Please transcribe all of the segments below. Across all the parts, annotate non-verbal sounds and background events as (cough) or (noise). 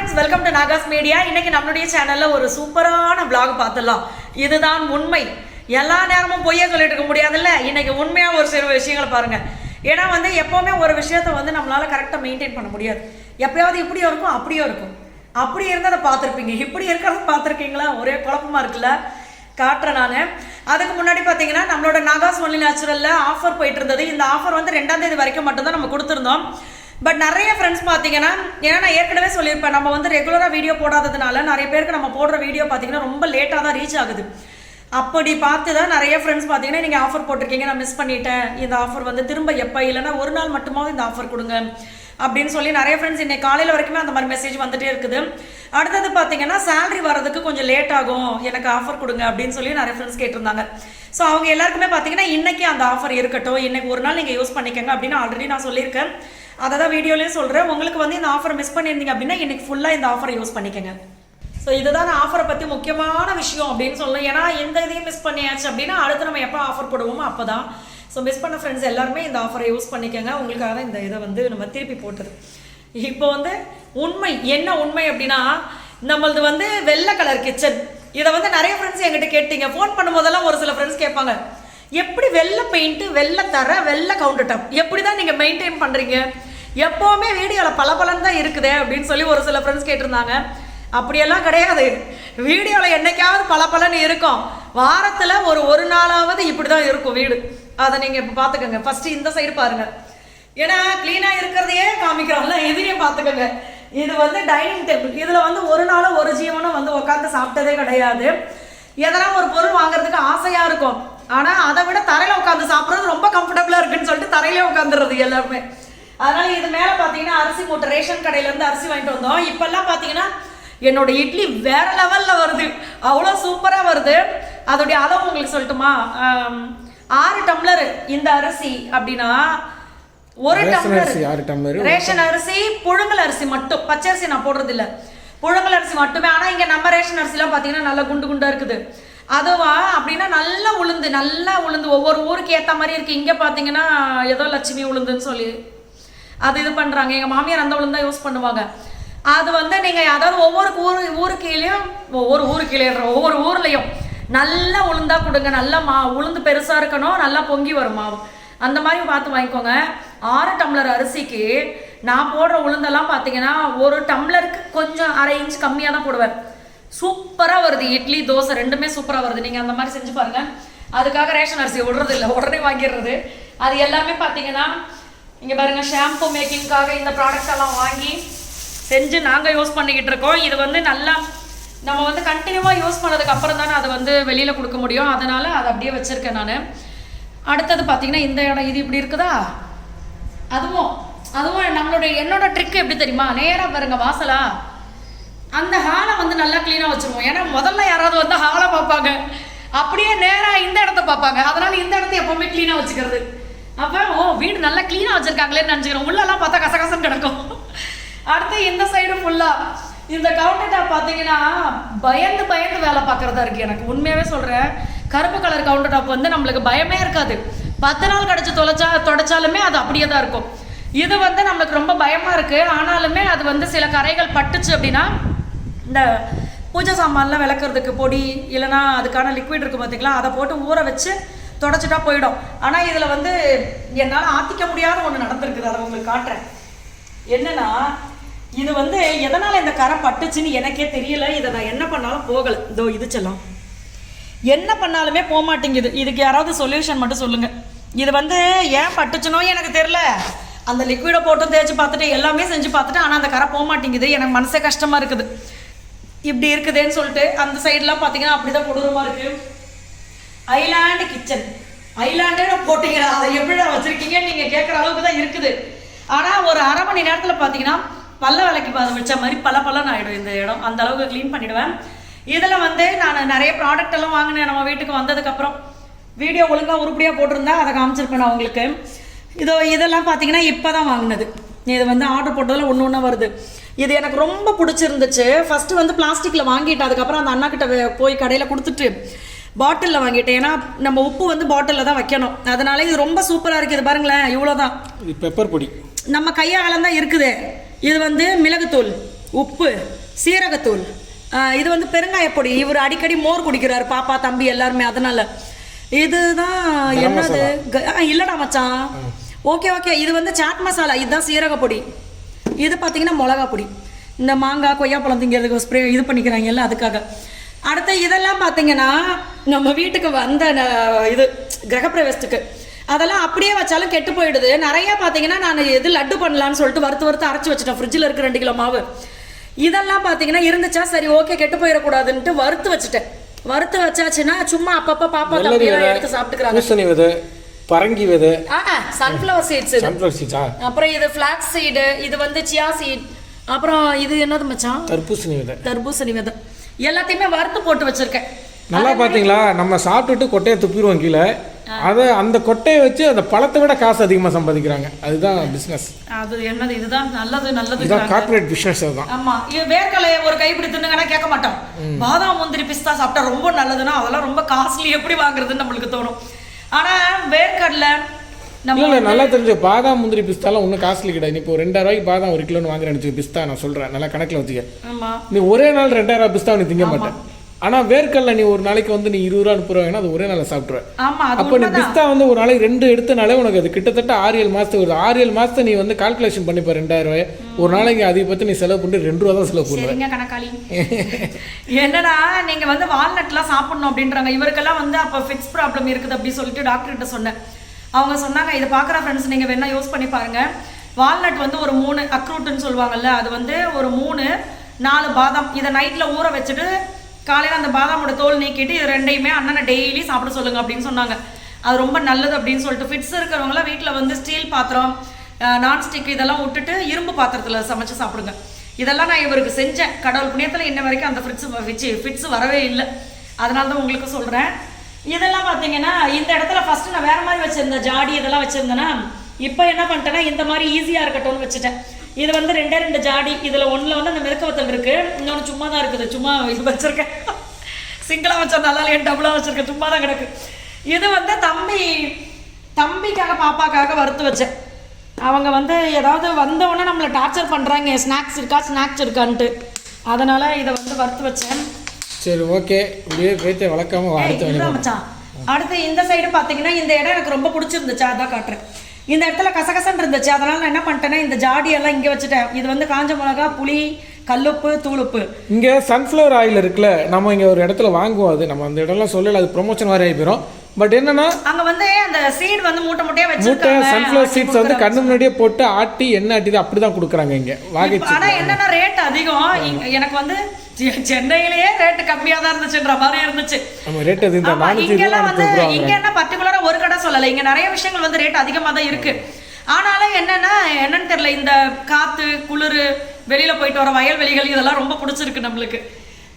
Friends welcome to Nagas media இன்னைக்கு நம்மளுடைய சேனல்ல ஒரு சூப்பரான பிளாக் பார்த்துடலாம். இதுதான் உண்மை. எல்லா நேரமும் பொய்யே சொல்லிட்டு இருக்க முடியாதுல்ல? இன்னைக்கு உண்மையாக ஒரு சில விஷயங்களை பாருங்க. ஏன்னா வந்து எப்பவுமே ஒரு விஷயத்த வந்து நம்மளால கரெக்டாக மெயின்டைன் பண்ண முடியாது. எப்பயாவது இப்படியும் இருக்கும் அப்படியும் இருக்கும். அப்படி இருந்ததை பார்த்துருப்பீங்க. இப்படி இருக்கிறத பார்த்துருக்கீங்களா? ஒரே குழப்பமா இருக்குல்ல? காட்டுறேன் நான். அதுக்கு முன்னாடி பார்த்தீங்கன்னா நம்மளோட நாகாஸ் ஒன்லி நேச்சுரலில் ஆஃபர் போயிட்டு இருந்தது. இந்த ஆஃபர் வந்து ரெண்டாம் தேதி வரைக்கும் மட்டும்தான் நம்ம கொடுத்துருந்தோம். பட் நிறைய ஃப்ரெண்ட்ஸ் பார்த்தீங்கன்னா ஏன்னா நான் ஏற்கனவே சொல்லியிருப்பேன் நம்ம வந்து ரெகுலராக வீடியோ போடாததுனால நிறைய பேருக்கு நம்ம போடுற வீடியோ பார்த்தீங்கன்னா ரொம்ப லேட்டாக தான் ரீச் ஆகுது. அப்படி பார்த்து தான் நிறைய ஃப்ரெண்ட்ஸ் பார்த்தீங்கன்னா நீங்கள் ஆஃபர் போட்டிருக்கீங்க நான் மிஸ் பண்ணிட்டேன் இந்த ஆஃபர் வந்து திரும்ப எப்போ இல்லைன்னா ஒரு நாள் மட்டுமாவது இந்த ஆஃபர் கொடுங்க அப்படின்னு சொல்லி நிறைய ஃப்ரெண்ட்ஸ் இன்னைக்கு காலையில் வரைக்குமே அந்த மாதிரி மெசேஜ் வந்துட்டே இருக்குது. அடுத்தது பார்த்தீங்கன்னா சேலரி வர்றதுக்கு கொஞ்சம் லேட் ஆகும் எனக்கு ஆஃபர் கொடுங்க அப்படின்னு சொல்லி நிறைய ஃப்ரெண்ட்ஸ் கேட்டிருந்தாங்க. ஸோ அவங்க எல்லாருக்குமே பார்த்தீங்கன்னா இன்னைக்கு அந்த ஆஃபர் இருக்கட்டும் இன்னைக்கு ஒரு நாள் நீங்கள் யூஸ் பண்ணிக்கோங்க அப்படின்னு ஆல்ரெடி நான் சொல்லியிருக்கேன். அதை தான் வீடியோலையும் சொல்கிறேன் உங்களுக்கு வந்து இந்த ஆஃபர் மிஸ் பண்ணியிருந்தீங்க அப்படின்னா இன்றைக்கி ஃபுல்லாக இந்த ஆஃபரை யூஸ் பண்ணிக்கங்க. ஸோ இதுதான் ஆஃபரை பற்றி முக்கியமான விஷயம் அப்படின்னு சொல்லலாம் ஏன்னா எந்த இதையும் மிஸ் பண்ணியாச்சு அப்படின்னா அடுத்து நம்ம எப்போ ஆஃபர் போடுவோமோ அப்போ தான் ஸோ மிஸ் பண்ண ஃப்ரெண்ட்ஸ் எல்லாருமே இந்த ஆஃபரை யூஸ் பண்ணிக்கோங்க. உங்களுக்காக தான் இந்த இதை வந்து நம்ம திருப்பி போட்டது. இப்போ வந்து உண்மை என்ன உண்மை அப்படின்னா நம்மளது வந்து வெள்ளை கலர் கிச்சன் இதை வந்து நிறைய ஃப்ரெண்ட்ஸ் என்கிட்ட கேட்டீங்க. ஃபோன் பண்ணும்போதெல்லாம் ஒரு சில ஃப்ரெண்ட்ஸ் கேட்பாங்க. எப்படி வெள்ளை பெயிண்ட்டு வெள்ளை தர வெள்ளை கவுண்டர் டாப் எப்படி தான் நீங்கள் மெயின்டைன் பண்ணுறீங்க எப்போவுமே வீடியோவில் பல தான் இருக்குதே அப்படின்னு சொல்லி ஒரு சில ஃப்ரெண்ட்ஸ் கேட்டிருந்தாங்க. அப்படியெல்லாம் கிடையாது. வீடியோவில் என்றைக்காவது பல இருக்கும். வாரத்தில் ஒரு ஒரு நாளாவது இப்படி தான் இருக்கும் வீடு. அதை நீங்கள் இப்போ பார்த்துக்கோங்க ஃபஸ்ட்டு இந்த சைடு பாருங்கள் ஏன்னா க்ளீனாக இருக்கிறதையே காமிக்கிறோம்ல இதையும் பார்த்துக்கோங்க இது வந்து டைனிங் டேபிள் இதில் வந்து ஒரு நாளும் ஒரு ஜீவனும் வந்து உட்காந்து சாப்பிட்டதே கிடையாது. எதனா ஒரு பொருள் வாங்குறதுக்கு ஆசையாக இருக்கும். ஆனால் அதை விட தரையில் உட்காந்து சாப்பிட்றது ரொம்ப கம்ஃபர்டபுளாக இருக்குன்னு சொல்லிட்டு தரையிலே உட்காந்துடுறது எல்லாருமே. அதனால இது மேலே பார்த்தீங்கன்னா அரிசி மூட்டை ரேஷன் கடையிலேருந்து அரிசி வாங்கிட்டு வந்தோம். இப்போல்லாம் பார்த்தீங்கன்னா என்னோட இட்லி வேற லெவலில் வருது. அவ்வளோ சூப்பராக வருது. அதோடைய அளவு உங்களுக்கு சொல்லட்டுமா? ஆறு டம்ளர் இந்த அரிசி அப்படின்னா ஒரு டம்ளர். அரிசி ஆறு டம்ளர் ரேஷன் அரிசி புழுங்கல் அரிசி மட்டும். பச்சை அரிசி நான் போடுறது இல்ல புழுங்கல் அரிசி மட்டுமே. ஆனா இங்க நம்ம ரேஷன் அரிசிலாம் பாத்தீங்கன்னா நல்லா குண்டு குண்டா இருக்குது. அதுவா அப்படின்னா நல்லா உளுந்து நல்லா உளுந்து. ஒவ்வொரு ஊருக்கு ஏத்த மாதிரி இருக்கு. இங்க பாத்தீங்கன்னா ஏதோ லட்சுமி உளுந்துன்னு சொல்லி அது இது பண்ணுறாங்க எங்கள் மாமியார் அந்த தான் யூஸ் பண்ணுவாங்க. அது வந்து நீங்கள் அதாவது ஒவ்வொரு ஊரு ஊருக்கீழையும் ஒவ்வொரு ஊருக்கீழையும் ஒவ்வொரு ஊர்லேயும் நல்ல உளுந்தா கொடுங்க. நல்லா மா உளுந்து பெருசாக இருக்கணும். நல்லா பொங்கி வரும் மாவு. அந்த மாதிரி பார்த்து வாங்கிக்கோங்க. ஆறு டம்ளர் அரிசிக்கு நான் போடுற உளுந்தெல்லாம் பார்த்தீங்கன்னா ஒரு டம்ளருக்கு கொஞ்சம் அரை இன்ச் கம்மியாக தான் போடுவேன். சூப்பராக வருது. இட்லி தோசை ரெண்டுமே சூப்பராக வருது. நீங்கள் அந்த மாதிரி செஞ்சு பாருங்கள் அதுக்காக ரேஷன் அரிசி விடுறது இல்லை உடனே வாங்கிடுறது. அது எல்லாமே பார்த்தீங்கன்னா இங்கே பாருங்கள் ஷாம்பு மேக்கிங்காக இந்த ப்ராடக்ட் எல்லாம் வாங்கி செஞ்சு நாங்கள் யூஸ் பண்ணிக்கிட்டு இருக்கோம். இது வந்து நல்லா நம்ம வந்து கண்டினியூவாக யூஸ் பண்ணதுக்கு அப்புறம் தானே அதை வந்து வெளியில் கொடுக்க முடியும். அதனால் அதை அப்படியே வச்சுருக்கேன் நான். அடுத்தது பார்த்தீங்கன்னா இந்த இடம் இது இப்படி இருக்குதா? அதுவும் அதுவும் நம்மளுடைய என்னோட ட்ரிக் எப்படி தெரியுமா? நேராக பாருங்க வாசலா. அந்த ஹாலை வந்து நல்லா க்ளீனாக வச்சுருவோம். ஏன்னா முதல்ல யாராவது வந்து ஹாலை பார்ப்பாங்க. அப்படியே நேராக இந்த இடத்த பார்ப்பாங்க. அதனால் இந்த இடத்த எப்போவுமே க்ளீனாக வச்சுக்கிறது. அப்போ ஓ வீடு நல்லா க்ளீனாக வச்சிருக்காங்களேன்னு நினச்சிக்கிறோம் உள்ளெல்லாம் பார்த்தா கசகசன்னு கிடக்கும். அடுத்து இந்த சைடு ஃபுல்லாக இந்த கவுண்டர் டாப் பார்த்தீங்கன்னா பயந்து பயந்து வேலை பார்க்குறதா இருக்குது எனக்கு. உண்மையாகவே சொல்கிறேன் கருப்பு கலர் கவுண்டர் டாப் வந்து நம்மளுக்கு பயமே இருக்காது. பத்து நாள் கிடச்சி தொலைச்சா தொடச்சாலுமே அது அப்படியே தான் இருக்கும். இது வந்து நம்மளுக்கு ரொம்ப பயமாக இருக்குது ஆனாலுமே அது வந்து சில கரைகள் பட்டுச்சு அப்படின்னா இந்த பூஜை சாமான்லாம் விளக்குறதுக்கு பொடி இல்லைன்னா அதுக்கான லிக்விட் இருக்கும் பார்த்தீங்களா அதை போட்டு ஊற வச்சு தொடச்சிட்டா போயிடும். ஆனால் இதில் வந்து என்னால் ஆத்திக்க முடியாத ஒன்று நடந்திருக்குது. அதை உங்களுக்கு காட்டுறேன். என்னன்னா இது வந்து எதனால் இந்த கரை பட்டுச்சுன்னு எனக்கே தெரியல. இதை நான் என்ன பண்ணாலும் போகலை. இதோ இது செல்லம். என்ன பண்ணாலுமே போக மாட்டேங்குது. இதுக்கு யாராவது சொல்யூஷன் மட்டும் சொல்லுங்கள் இது வந்து ஏன் பட்டுச்சுனோ எனக்கு தெரில அந்த லிக்விடை போட்டு தேய்ச்சி பார்த்துட்டு எல்லாமே செஞ்சு பார்த்துட்டு ஆனால் அந்த கரை போக மாட்டேங்குது. எனக்கு மனசே கஷ்டமாக இருக்குது. இப்படி இருக்குதுன்னு சொல்லிட்டு அந்த சைட்லாம் பார்த்தீங்கன்னா அப்படிதான் கொடூரமாக இருக்குது ஐலாண்டு கிச்சன் ஐலாண்டே போட்டீங்களா? அதை எப்படி வச்சிருக்கீங்க? நீங்க கேட்குற அளவுக்கு தான் இருக்குது. ஆனால் ஒரு அரை மணி நேரத்தில் பார்த்தீங்கன்னா பல்ல விளக்கி பாத வச்ச மாதிரி பல பலன்னு ஆகிடும் இந்த இடம். அந்த அளவுக்கு க்ளீன் பண்ணிடுவேன். இதில் வந்து நான் நிறைய ப்ராடக்ட் எல்லாம் வாங்கினேன். நம்ம வீட்டுக்கு வந்ததுக்கப்புறம். வீடியோ ஒழுங்காக உருப்படியாக போட்டிருந்தா அதை காமிச்சிருப்பேன் நான் உங்களுக்கு. இதோ இதெல்லாம் பார்த்தீங்கன்னா இப்போ தான் வாங்கினது. இது வந்து ஆர்டர் போட்டதில் ஒன்று ஒன்றா வருது. இது எனக்கு ரொம்ப பிடிச்சிருந்துச்சு. ஃபஸ்ட்டு வந்து பிளாஸ்டிக்கில் வாங்கிட்டு அதுக்கப்புறம் அந்த அண்ணா கிட்ட போய் கடையில் கொடுத்துட்டு பாட்டிலில் வாங்கிட்டேன். ஏன்னா நம்ம உப்பு வந்து பாட்டிலில் தான் வைக்கணும். அதனால இது ரொம்ப சூப்பராக இருக்குது பாருங்களேன் இவ்வளோதான் இது பெப்பர் பொடி. நம்ம கையாளம் தான் இருக்குது. இது வந்து மிளகுத்தூள் உப்பு சீரகத்தூள். இது வந்து பெருங்காயப்பொடி இவர் அடிக்கடி மோர் குடிக்கிறாரு பாப்பா தம்பி எல்லாருமே. அதனால இதுதான் என்னது? இல்லடா மச்சான். Okay okay. இது வந்து சாட் மசாலா இதுதான் சீரகப்பொடி இது பார்த்தீங்கன்னா மிளகா பொடி. இந்த மாங்காய் கொய்யாப்பழம் திங்கிறதுக்கு ஸ்ப்ரே இது பண்ணிக்கிறாங்கல்ல அதுக்காக. அடுத்து இதெல்லாம் பார்த்தீங்கன்னா நம்ம வீட்டுக்கு வந்த இது கிரகப்பிரவேசத்துக்கு. அதெல்லாம் அப்படியே வச்சாலும் கெட்டு போயிடுது. நிறைய பார்த்தீங்கன்னா நான் எது லட்டு பண்ணலான்னு சொல்லிட்டு வறுத்து வறுத்து அரைச்சி வச்சிட்டேன். ஃப்ரிட்ஜில் இருக்க ரெண்டு கிலோ மாவு. இதெல்லாம் பார்த்தீங்கன்னா இருந்துச்சா? சரி ஓகே கெட்டு போயிடக்கூடாதுன்ட்டு வறுத்து வச்சுட்டேன். வறுத்து வச்சாச்சுன்னா சும்மா அப்பப்போ பாப்பா தம்பியெல்லாம் எடுத்து சாப்பிட்டுக்கிறாங்க. பரங்கி விதை ஆ சன்ஃப்ளவர் சீட்ஸ் இது சன்ஃப்ளவர் சீட்ஸா அப்புறம் இது ஃபிளாக்ஸ் சீடு இது வந்து சியா சீட் அப்புறம் இது என்னது மச்சான்? தர்பூசணி விதை. தர்பூசணி விதை. எல்லாத்தையுமே வறுத்து போட்டு வச்சிருக்கேன். நல்லா பார்த்தீங்களா நம்ம சாப்பிட்டுட்டு கொட்டையை துப்பிடுவோம் கீழே. அதை அந்த கொட்டையை வச்சு அந்த பழத்தை விட காசு அதிகமாக சம்பாதிக்கிறாங்க. அதுதான் பிஸ்னஸ் அது என்னது? இதுதான் நல்லது நல்லது இதுதான் கார்ப்பரேட் பிஸ்னஸ் அதுதான். ஆமா. இது வேர்க்கலைய ஒரு கைப்பிடி தின்னுங்கன்னா கேட்க மாட்டோம். பாதாம் முந்திரி பிஸ்தா சாப்பிட்டா ரொம்ப நல்லதுன்னா அதெல்லாம் ரொம்ப காஸ்ட்லி எப்படி வாங்குறதுன்னு நம்மளுக்கு தோணும். ஆனா வேர்க்கடலை இல்லை நல்லா தெரிஞ்சு பாதாம் முந்திரி பிஸ்தாலாம் ஒன்றும் காஸ்ட்லி கிடையாது நீ இப்போ ரெண்டாயிரம் ரூபாய்க்கு பாதாம் ஒரு கிலோன்னு வாங்குறேன்னு வச்சுக்க பிஸ்தா நான் சொல்கிறேன் நல்லா கணக்கில் வச்சுக்க. நீ ஒரே நாள் ரெண்டாயிரம் ரூபாய் பிஸ்தா நீ திங்க மாட்டேன் ஆனால் வேர்க்கடலை நீ ஒரு நாளைக்கு வந்து நீ இருபது ரூபா முப்பது ரூபாய்னா அது ஒரே நாளில் சாப்பிட்ருவேன் அது அப்போ நீ பிஸ்தா வந்து ஒரு நாளைக்கு ரெண்டு எடுத்தனாலே உனக்கு அது கிட்டத்தட்ட ஆறு ஏழு மாதத்துக்கு வருது. ஆறு ஏழு மாதத்தை நீ வந்து கால்குலேஷன் பண்ணிப்ப ரெண்டாயிரம் ரூபாய் ஒரு நாளைக்கு அதிகபட்சம் நீ செலவு பண்ணிட்டு ரெண்டு ரூபா தான் செலவு பண்ணுவேன் சரிங்க கணக்காளி. என்னடா நீங்க வந்து வால்நட்லாம் சாப்பிடணும் அப்படின்றாங்க. இவருக்கெல்லாம் வந்து அப்போ ஃபிக்ஸ் ப்ராப்ளம் இருக்குது அப்படி சொல்லிட்டு டாக்டர் கிட்ட சொன்னேன். அவங்க சொன்னாங்க இதை பார்க்குற ஃப்ரெண்ட்ஸ் நீங்கள் வேணால் யூஸ் பண்ணி பாருங்கள் வால்நட் வந்து ஒரு மூணு அக்ரூட்டுன்னு சொல்லுவாங்கல்ல அது வந்து ஒரு மூணு நாலு பாதாம். இதை நைட்டில் ஊற வச்சுட்டு காலையில் அந்த பாதாமோட தோல் நீக்கிட்டு இது ரெண்டையுமே அண்ணனை டெய்லி சாப்பிட சொல்லுங்க அப்படின்னு சொன்னாங்க. அது ரொம்ப நல்லது அப்படின்னு சொல்லிட்டு ஃபிட்ஸ் இருக்கிறவங்களாம் வீட்டில் வந்து ஸ்டீல் பாத்திரம் நான்ஸ்டிக் இதெல்லாம் விட்டுட்டு இரும்பு பாத்திரத்தில் சமைச்சு சாப்பிடுங்க. இதெல்லாம் நான் இவருக்கு செஞ்சேன். கடவுள் புண்ணியத்தில் இன்ன வரைக்கும் அந்த ஃபிட்ஸ் வச்சு ஃபிட்ஸ் வரவே இல்லை. அதனால தான் உங்களுக்கு சொல்கிறேன் இதெல்லாம் பார்த்தீங்கன்னா இந்த இடத்துல ஃபஸ்ட்டு நான் வேறு மாதிரி வச்சுருந்தேன். ஜாடி இதெல்லாம் வச்சுருந்தேன்னா இப்போ என்ன பண்ணிட்டேன்னா இந்த மாதிரி ஈஸியாக இருக்கட்டும்னு வச்சுட்டேன். இது வந்து ரெண்டே ரெண்டு ஜாடி இதில் ஒன்றில் வந்து அந்த மெருக்கவத்தல் இருக்குது இன்னொன்று சும்மா தான் இருக்குது. சும்மா இது வச்சுருக்கேன். சிங்கிளாக வச்சா நல்லா இல்லையா டபுளாக வச்சுருக்கேன். சும்மா தான் கிடக்கு. இது வந்து தம்பி தம்பிக்காக பாப்பாக்காக வறுத்து வச்சேன். அவங்க வந்து ஏதாவது வந்தவொடனே நம்மளை டார்ச்சர் பண்ணுறாங்க ஸ்நாக்ஸ் இருக்கா ஸ்நாக்ஸ் இருக்கான்ட்டு. அதனால் இதை வந்து வறுத்து வச்சேன். சரி ஓகே இப்படியே பேச்சை வளர்க்காம அடுத்த அடுத்து இந்த சைடு பார்த்தீங்கன்னா இந்த இடம் எனக்கு ரொம்ப பிடிச்சிருந்துச்சு. அதான் காட்டுறேன். இந்த இடத்துல கசகசன்னு இருந்துச்சு. அதனால நான் என்ன பண்ணிட்டேன்னா இந்த ஜாடி எல்லாம் இங்கே வச்சுட்டேன். இது வந்து காஞ்ச மிளகா புளி கல்லுப்பு தூளுப்பு. இங்கே சன்ஃப்ளவர் ஆயில் இருக்குல்ல நம்ம இங்கே ஒரு இடத்துல வாங்குவோம் அது. நம்ம அந்த இடம்லாம் சொல்லல அது ப்ரொமோஷன் மாதிரி ஆகி போயிடும் பட் என்னன்னா அங்க வந்து அந்த சீட் வந்து மூட்டை மூட்டையா மூட்டை வச்சிருக்காங்க. சன்ஃப்ளவர் ஆட்டி சீட்ஸ் வந்து. கண்ணு முன்னாடியே போட்டு ஆட்டி எண்ணெய் ஆட்டி அப்படி தான் கொடுக்குறாங்க இங்கே. வாகை இப்ப ஆனா என்னன்னா ரேட் அதிகம். எனக்கு வந்து சென்னையிலேயே ரேட் கம்மியா தான் இருந்துச்சுன்ற மாதிரி இருந்துச்சு. இங்கெல்லாம் வந்து இங்க என்ன பர்டிகுலரா ஒரு கடை சொல்லல. இங்க நிறைய விஷயங்கள் வந்து ரேட் அதிகமா தான் இருக்கு. ஆனாலும் என்னன்னா என்னன்னு தெரியல இந்த காத்து குளிர் வெளியில போயிட்டு வர வயல்வெளிகள் இதெல்லாம் ரொம்ப பிடிச்சிருக்கு நம்மளுக்கு.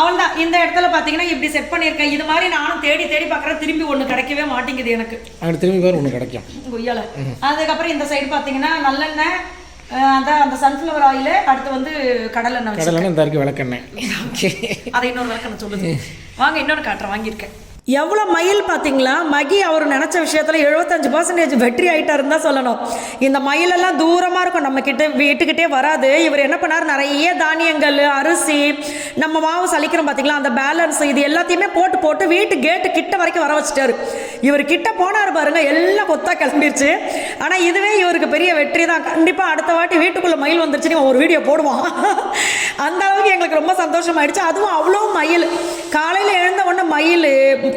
அவள்தான் இந்த இடத்துல பாத்தீங்கன்னா இப்படி செட் பண்ணியிருக்கேன். இது மாதிரி நானும் தேடி தேடி பார்க்கறேன். திரும்பி ஒண்ணு கிடைக்கவே மாட்டேங்குது எனக்கு. திரும்பி ஒன்று கிடைக்கும். கொய்யால அதுக்கப்புறம் இந்த சைடு பாத்தீங்கன்னா நல்லெண்ணெய் அதான் அந்த சன்ஃப்ளவர் ஆயில் அடுத்து வந்து கடலெண்ணெய் கடலைன்னா இந்த விளக்கெண்ணெய். ஓகே (laughs) அதை இன்னொரு விளக்கணும் சொல்லுது. வாங்க இன்னொரு காட்டுறேன் வாங்கியிருக்கேன். எவ்வளோ மயில் பார்த்தீங்களா? மகி அவர் நினச்ச விஷயத்தில் எழுபத்தஞ்சு பர்சன்டேஜ் வெற்றி ஆகிட்டாருன்னு தான் சொல்லணும். இந்த மயிலெல்லாம் தூரமாக இருக்கும். நம்ம கிட்ட வீட்டுக்கிட்டே வராது. இவர் என்ன பண்ணார்? நிறைய தானியங்கள் அரிசி நம்ம மாவு சலிக்கிறோம் பார்த்தீங்களா? அந்த பேலன்ஸ் இது எல்லாத்தையுமே போட்டு போட்டு வீட்டு கேட்டு கிட்ட வரைக்கும் வர வச்சுட்டாரு. இவர் கிட்ட போனார் பாருங்க எல்லாம் கொத்தா கிளம்பிருச்சு. ஆனால் இதுவே இவருக்கு பெரிய வெற்றி தான். கண்டிப்பாக அடுத்த வாட்டி வீட்டுக்குள்ளே மயில் வந்துருச்சுன்னு ஒரு வீடியோ போடுவான். அந்த அளவுக்கு எங்களுக்கு ரொம்ப சந்தோஷமாயிடுச்சு. அதுவும் அவ்வளோ மயில். காலையில் எழுந்த உடனே மயில்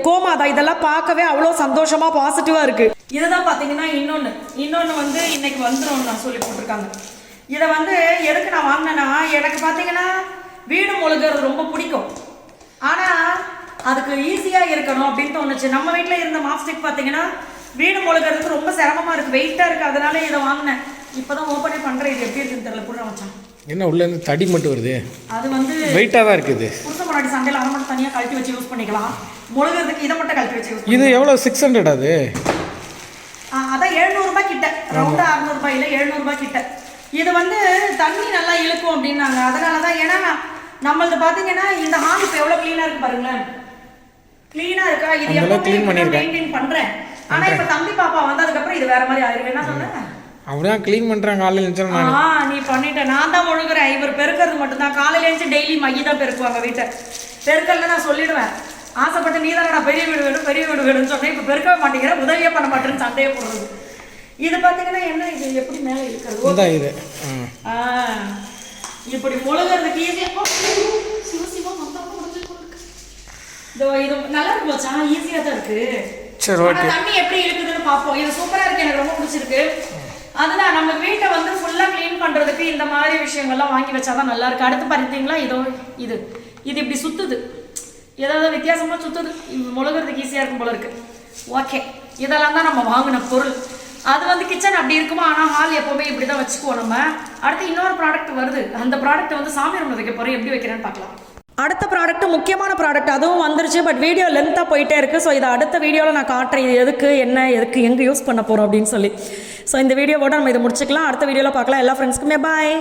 கோமாதா இதெல்லாம் பார்க்கவே அவ்வளோ சந்தோஷமா பாசிட்டிவாக இருக்கு. இதுதான் பார்த்தீங்கன்னா இன்னொன்று இன்னொன்று வந்து இன்னைக்கு வந்துடும் நான் சொல்லி போட்டிருக்காங்க. இதை வந்து எதுக்கு நான் வாங்கினேன்னா எனக்கு பார்த்தீங்கன்னா வீடு மொழுகிறது ரொம்ப பிடிக்கும். ஆனால் அதுக்கு ஈஸியாக இருக்கணும் அப்படின்னு தோணுச்சு. நம்ம வீட்டில் இருந்த மாப்ஸ்டிக் பார்த்தீங்கன்னா வீடு மொழுகிறதுக்கு ரொம்ப சிரமமாக இருக்குது வெயிட்டாக இருக்குது அதனால இதை வாங்கினேன். இப்போ தான் ஓப்பனே பண்ணுறேன் இது எப்படி இருக்குன்னு தெரியல. புடுற மச்சான். என்ன உள்ளேருந்து தடி மட்டும் வருது? அது வந்து வெயிட்டாக தான் இருக்குது. முன்னாடி சண்டையில் அதை மட்டும் தனியாக கழட்டி வச்சு யூஸ் பண்ணிக்கலாம். முழுகிறதுக்கு இதை மட்டும் கழட்டி வச்சு யூஸ் இது எவ்வளோ சிக்ஸ் ஹண்ட்ரட் அது? அதான் எழுநூறுபா கிட்ட. ரவுண்டா அறுநூறுபா இல்லை எழுநூறுபா கிட்ட. இது வந்து தண்ணி நல்லா இழுக்கும் அப்படின்னாங்க. அதனால தான் ஏன்னா நம்மளது பார்த்தீங்கன்னா இந்த ஹால் இப்போ எவ்வளோ க்ளீனாக இருக்கு பாருங்களேன். க்ளீனாக இருக்கா? இது clean எப்பவுமே பண்ணியிருக்கேன். மெயின்டைன் பண்ணுறேன் ஆனால் இப்போ தம்பி பாப்பா வந்ததுக்கப்புறம் இது வேற மாதிரி ஆயிருக்கு என்ன சொன்னேன் அப்படிதான் க்ளீன் பண்ணுறாங்க காலையில் நினச்சேன் நான். ஆ நீ பண்ணிட்ட. நான் தான் முழுகுறேன் இவர் பெருக்கிறது மட்டும்தான். காலையில எழுந்து டெய்லி மைய தான் பெருக்குவாங்க வீட்டை பெருக்கல்ல நான் சொல்லிடுவேன். ஆசைப்பட்டு நீ தானடா பெரிய வீடு வேணும் பெரிய வீடு வேணும்னு சொன்னேன். இப்போ பெருக்கவே மாட்டேங்கிற. உதவியே பண்ண மாட்டேன்னு சண்டையே போடுறது. இது பார்த்தீங்கன்னா என்ன இது? எப்படி மேலே இருக்கிறது? இது. இப்படி முழுகிறதுக்கு ஈஸியாக சிவ சிவா மொத்தமா. இதோ இது நல்லா இருக்கு மச்சான் ஈஸியாக தான் இருக்கு. சரி ஆனா தண்ணி எப்படி இருக்குதுன்னு பார்ப்போம். இது சூப்பரா இருக்கு. எனக்கு ரொம்ப பிடிச்சிருக்கு. அதுதான் நம்ம வீட்டை வந்து ஃபுல்லா க்ளீன் பண்றதுக்கு இந்த மாதிரி விஷயங்கள்லாம் வாங்கி வச்சாதான் நல்லா இருக்கு அடுத்து பார்த்தீங்களா இதோ இது. இது இப்படி சுத்துது. ஏதாவது வித்தியாசமா சுத்துது. முழுகிறதுக்கு ஈஸியா இருக்கும் போல இருக்கு. ஓகே இதெல்லாம் தான் நம்ம வாங்கின பொருள். அது வந்து கிச்சன் அப்படி இருக்குமா ஆனால் ஹால் எப்போவுமே இப்படி தான் வச்சுக்குவோம் நம்ம. அடுத்து இன்னொரு ப்ராடக்ட் வருது. அந்த ப்ராடக்ட் வந்து சாமி ரூமில் வைக்க போகிறோம் எப்படி வைக்கிறேன்னு பார்க்கலாம். அடுத்த ப்ராடக்ட் முக்கியமான ப்ராடக்ட் அதுவும் வந்துருச்சு பட் வீடியோ லென்த்தாக போயிட்டே இருக்குது ஸோ இதை அடுத்த வீடியோவில் நான் காட்டுறேன். இது எதுக்கு என்ன எதுக்கு எங்கே யூஸ் பண்ண போகிறோம் அப்படின்னு சொல்லி. ஸோ இந்த வீடியோவோட நம்ம இதை முடிச்சுக்கலாம். அடுத்த வீடியோவில் பார்க்கலாம். எல்லா ஃப்ரெண்ட்ஸ்க்குமே பாய்